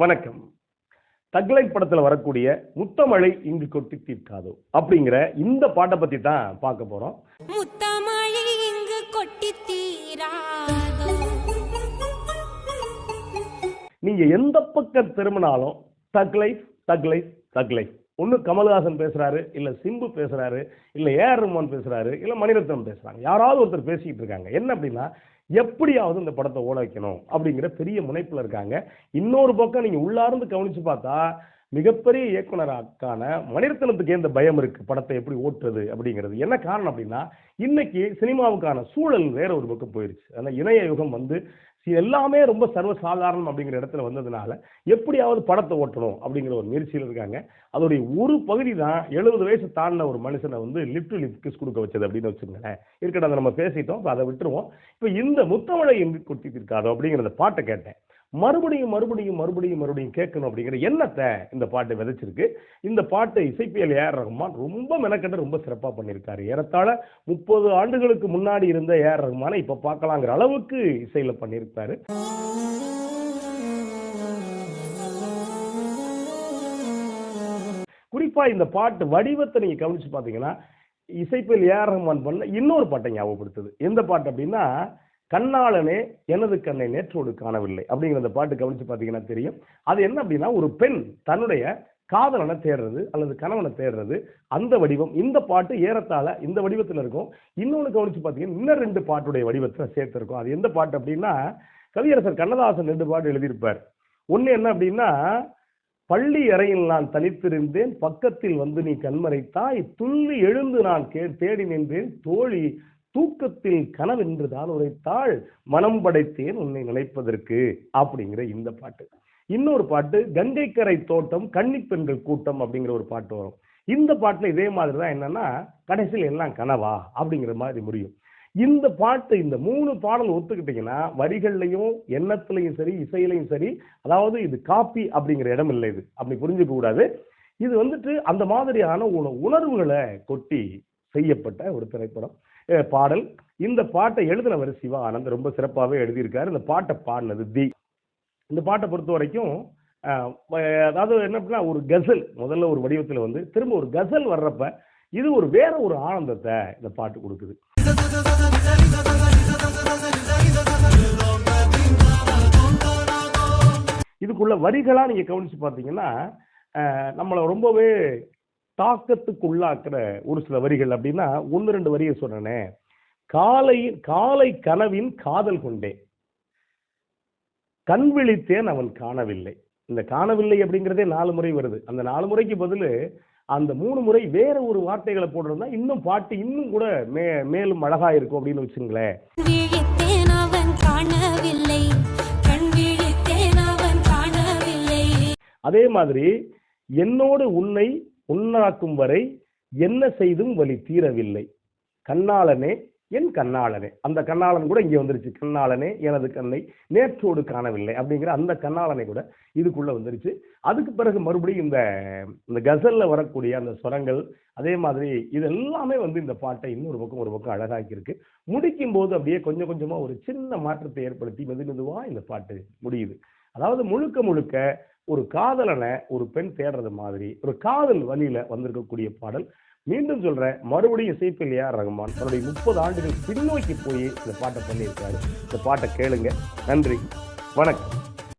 வணக்கம். தக்லைட் படத்துல வரக்கூடிய முத்தமழை இங்கு கொட்டி தீர்க்காதோ அப்படிங்கிற இந்த பாட்டை பத்தி தான் பார்க்க போறோம். முத்தமழை இங்கு கொட்டி நீங்க எந்த பக்கம் திரும்பினாலும் thug life thug life thug life ஒண்ணு கமல்ஹாசன் பேசுறாரு இல்ல சிம்பு பேசுறாரு இல்ல ஏஆர் ரஹ்மான் பேசுறாரு இல்ல மணிரத்னம் பேசுறாங்க. யாராவது ஒருத்தர் பேசிக்கிட்டு இருக்காங்க. என்ன அப்படின்னா எப்படியாவது இந்த படத்தை ஓட வைக்கணும் அப்படிங்கிற பெரிய முனைப்பில் இருக்காங்க. இன்னொரு பக்கம் நீங்கள் உள்ளார்ந்து கவனித்து பார்த்தா மிகப்பெரிய இயக்குனராக்கான மணிரத்னத்துக்கு எந்த பயம் இருக்குது படத்தை எப்படி ஓட்டுறது அப்படிங்கிறது. என்ன காரணம் அப்படின்னா இன்னைக்கு சினிமாவுக்கான சூழல் வேற ஒரு பக்கம் போயிருச்சு. அந்த இணைய யுகம் வந்து எல்லாமே ரொம்ப சர்வசாதாரணம் அப்படிங்கிற இடத்துல வந்ததுனால எப்படியாவது படத்தை ஓட்டணும் அப்படிங்கிற ஒரு முயற்சியில் இருக்காங்க. அதோடைய ஒரு பகுதி தான் எழுபது வயசு தாண்டின ஒரு மனுஷனை வந்து லிப்ட் லிப் கிஸ் கொடுக்க வச்சது அப்படின்னு வச்சுக்கோங்களேன். இருக்கட்டும் அதை நம்ம பேசிட்டோம் இப்போ அதை விட்டுருவோம். இப்போ இந்த முத்தமழை எங்கு கொட்டி இருக்காதோ அப்படிங்கிற அந்த பாட்டை கேட்டேன். மறுபடியும் மறுபடியும் மறுபடியும் மறுபடியும் கேட்கணும் அப்படிங்கிற எண்ணத்தை இந்த பாட்டை விதைச்சிருக்கு. இந்த பாட்டை இசைப்பியல் ஏஆர் ரஹ்மான் ரொம்ப மெனக்கெட்டு ரொம்ப சிறப்பாக பண்ணியிருக்காரு. ஏறத்தாழ முப்பது ஆண்டுகளுக்கு முன்னாடி இருந்த ஏஆர் ரஹ்மானை இப்போ பார்க்கலாங்கிற அளவுக்கு இசையில் பண்ணியிருக்காரு. குறிப்பா இந்த பாட்டு வடிவத்தை நீங்க கவனிச்சு பாத்தீங்கன்னா இசைப்பில் ஏஆர் ரஹ்மான் பண்ண இன்னொரு பாட்டை ஞாபகப்படுத்துது. எந்த பாட்டு அப்படின்னா கண்ணாளனே எனது கண்ணை நேற்றோடு காணவில்லை. அப்படிங்கிற அந்த பாட்டு கவனிச்சு பார்த்தீங்கன்னா தெரியும். அது என்ன அப்படின்னா ஒரு பெண் தன்னுடைய காதலனை தேடுறது அல்லது கணவனை தேடுறது அந்த வடிவம். இந்த பாட்டு ஏறத்தாழ இந்த வடிவத்தில் இருக்கும். இன்னொன்று கவனிச்சு பார்த்தீங்கன்னா இன்னும் ரெண்டு பாட்டுடைய வடிவத்தில் சேர்த்துருக்கும். அது எந்த பாட்டு அப்படின்னா கவியரசர் கண்ணதாசன் ரெண்டு பாட்டு எழுதியிருப்பார். ஒன்று என்ன அப்படின்னா பள்ளி அறையில் நான் தனித்திருந்தேன் பக்கத்தில் வந்து நீ கண்மறைத்தாய் துள்ளி எழுந்து நான் கே தேடி நின்றேன் தோழி தூக்கத்தில் கனவென்றுதான் உரைத்தாள் மனம் படைத்தேன் உன்னை நினைப்பதற்கு அப்படிங்கிற இந்த பாட்டு. இன்னொரு பாட்டு கங்கைக்கரை தோட்டம் கன்னிப்பெண்கள் கூட்டம் அப்படிங்கிற ஒரு பாட்டு வரும். இந்த பாட்டுல இதே மாதிரி தான் என்னன்னா கடைசியில் எல்லாம் கனவா அப்படிங்கிற மாதிரி முடியும். இந்த பாட்டு இந்த மூணு பாடல் ஒத்துக்கிட்டீங்கன்னா வரிகள்லையும் எண்ணத்துலையும் சரி இசையிலையும் சரி அதாவது இது காப்பி அப்படிங்கிற இடம் இல்லை இது. அப்படி புரிஞ்சுக்க கூடாது. இது வந்துட்டு அந்த மாதிரியான உணர்வுகளை கொட்டி செய்யப்பட்ட ஒரு திரைப்படம். பாடல். இந்த பாட்டை எழுதினவர் சிவா ஆனந்த் ரொம்ப சிறப்பாகவே எழுதியிருக்காரு. இந்த பாட்டை பாடினது தி. இந்த பாட்டை பொறுத்த வரைக்கும் அதாவது என்ன அப்படின்னா ஒரு கசல் முதல்ல ஒரு வடிவத்தில் வந்து திரும்ப ஒரு கசல் வர்றப்ப இது ஒரு வேற ஒரு ஆனந்தத்தை இந்த பாட்டு கொடுக்குது. இதுக்குள்ள வரிகளாக நீங்கள் கவனிச்சு பார்த்தீங்கன்னா நம்மளை ரொம்பவே தாக்கத்துக்கு உள்ளாக்குற ஒரு சில வரிகள் அப்படின்னா ஒன்று ரெண்டு வரியை சொன்னேனே. காலை காலை கனவின் காதல் கொண்டேன் கண் விழித்தேன் அவன் காணவில்லை. இந்த காணவில்லை அப்படிங்கிறதே நாலு முறை வருது. அந்த நாலு முறைக்கு பதில் அந்த மூணு முறை வேற ஒரு வார்த்தைகளை போடுறதா இன்னும் பாட்டு இன்னும் கூட மே மேலும் அழகா இருக்கும் அப்படின்னு வச்சுங்களேன். அதே மாதிரி என்னோடு உன்னை உண்ணாக்கும் வரை என்ன செய்தும் வலி தீரவில்லை. கண்ணாளனே என் கண்ணாளனே. அந்த கண்ணாளன் கூட இங்கே வந்துருச்சு. கண்ணாளனே எனது கண்ணை நேற்றோடு காணவில்லை அப்படிங்கிற அந்த கண்ணாளனை கூட இதுக்குள்ள வந்துருச்சு. அதுக்கு பிறகு மறுபடியும் இந்த இந்த கசலில் வரக்கூடிய அந்த ஸ்வரங்கள் அதே மாதிரி இது எல்லாமே வந்து இந்த பாட்டை இன்னொரு பக்கம் ஒரு பக்கம் அழகாக்கியிருக்கு. முடிக்கும் போது அப்படியே கொஞ்சம் கொஞ்சமாக ஒரு சின்ன மாற்றத்தை ஏற்படுத்தி மெது மெதுவாக இந்த பாட்டு முடியுது. அதாவது முழுக்க முழுக்க ஒரு காதலனை ஒரு பெண் தேடுறது மாதிரி ஒரு காதல் வழியில வந்திருக்கக்கூடிய பாடல். மீண்டும் சொல்றேன் மறுபடியும் இசைப்பில் ஏஆர் ரகுமான் தன்னுடைய முப்பது ஆண்டுகள் பின்னோக்கி போய் இந்த பாட்டை பண்ணியிருக்காரு. இந்த பாட்டை கேளுங்க. நன்றி. வணக்கம்.